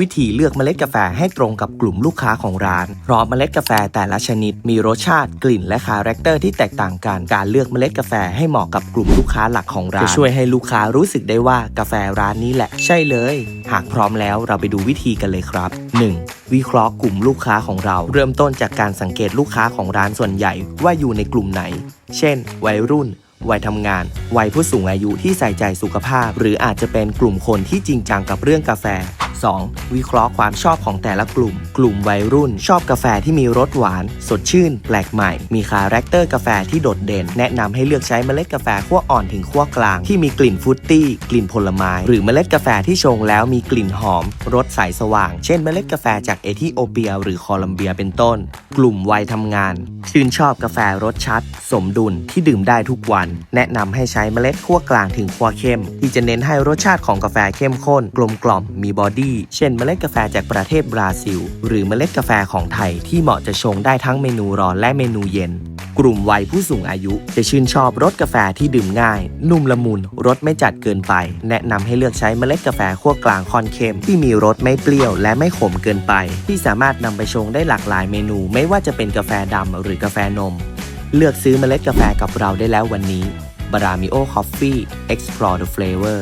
วิธีเลือกเมล็ดกาแฟให้ตรงกับกลุ่มลูกค้าของร้านเพราะเมล็ดกาแฟแต่ละชนิด มีรสชาติกลิ่นและคาแรคเตอร์ที่แตกต่างกัน การเลือกเมล็ดกาแฟให้เหมาะกับกลุ่มลูกค้าหลักของร้านจะช่วยให้ลูกค้ารู้สึกได้ว่ากาแฟร้านนี้แหละ ใช่เลย หากพร้อมแล้วเราไปดูวิธีกันเลยครับ 1. วิเคราะห์กลุ่มลูกค้าของเรา เริ่มต้นจากการสังเกตลูกค้าของร้านส่วนใหญ่ว่าอยู่ในกลุ่มไหน เช่น วัยรุ่นวัยทำงาน วัยผู้สูงอายุที่ใส่ใจสุขภาพ หรืออาจจะเป็นกลุ่มคนที่จริงจังกับเรื่องกาแฟ 2. วิเคราะห์ความชอบของแต่ละกลุ่ม กลุ่มวัยรุ่น ชอบกาแฟที่มีรสหวาน สดชื่น แปลกใหม่ มีคาแรคเตอร์กาแฟที่โดดเด่น แนะนำให้เลือกใช้เมล็ดกาแฟขั้วอ่อนถึงขั้วกลาง ที่มีกลิ่นฟุตตี้ กลิ่นผลไม้ หรือเมล็ดกาแฟที่ชงแล้วมีกลิ่นหอม รสใสสว่าง เช่นเมล็ดกาแฟจากเอธิโอเปีย หรือโคลัมเบียเป็นต้น กลุ่มวัยทำงาน ชื่นชอบกาแฟรสชัด สมดุลที่ดื่มได้ทุกวัน แนะนำให้ใช้เมล็ดขั้วกลางถึงขั้วเข้ม ที่จะเน้นให้รสชาติของกาแฟเข้มข้น กลมกล่อมมีบอดี้เช่นเมล็ดกาแฟจากประเทศบราซิล หรือเมล็ดกาแฟของไทยที่เหมาะจะชงได้ทั้งเมนูร้อนและเมนูเย็น กลุ่มวัยผู้สูงอายุ จะชื่นชอบรสกาแฟที่ดื่มง่าย นุ่มละมุนรสไม่จัดเกินไป แนะนำให้เลือกใช้เมล็ดกาแฟขั้วกลางคอนเค็มที่มีรสไม่เปรี้ยวและไม่ขมเกินไป ที่สามารถนำไปชงได้หลากหลายเมนู ไม่ว่าจะเป็นกาแฟดำหรือกาแฟนม เลือกซื้อเมล็ดกาแฟกับเราได้แล้ววันนี้ b a r a m i o Coffee Explore the Flavor